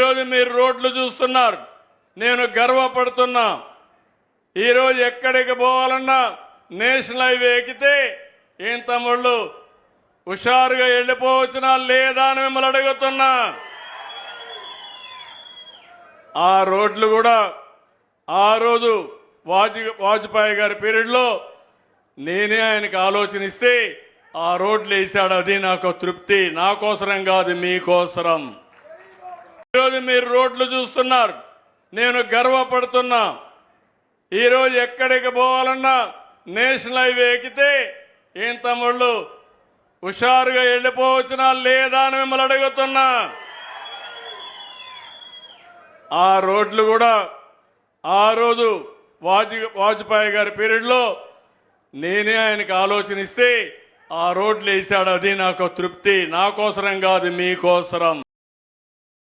ఈరోజు మీరు రోడ్లు చూస్తున్నారు. నేను గర్వపడుతున్నా. ఈరోజు ఎక్కడికి పోవాలన్నా నేషనల్ హైవే ఎక్కితే ఏం తమ్ముళ్ళు? హుషారుగా వెళ్ళిపోవచ్చునా లేదా అని మిమ్మల్ని అడుగుతున్నా. ఆ రోడ్లు కూడా ఆ రోజు వాజ్ వాజ్పేయి గారి పీరియడ్లో నేనే ఆయనకి ఆలోచన ఇస్తే ఆ రోడ్లు వేసాడు. అది నాకు తృప్తి. నా కోసరం కాదు మీకోసరం ఈరోజు మీరు రోడ్లు చూస్తున్నారు. నేను గర్వపడుతున్నా. ఈరోజు ఎక్కడికి పోవాలన్నా నేషనల్ హైవే ఎక్కితే ఏం తమ్ముళ్ళు? హుషారుగా వెళ్ళిపోవచ్చునా లేదా అని మిమ్మల్ని అడుగుతున్నా. ఆ రోడ్లు కూడా ఆ రోజు వాజ్ వాజ్పేయి గారి పీరియడ్లో నేనే ఆయనకి ఆలోచన ఇస్తే ఆ రోడ్లు వేసాడు అది నాకు తృప్తి. నా కోసరం కాదు మీకోసరం.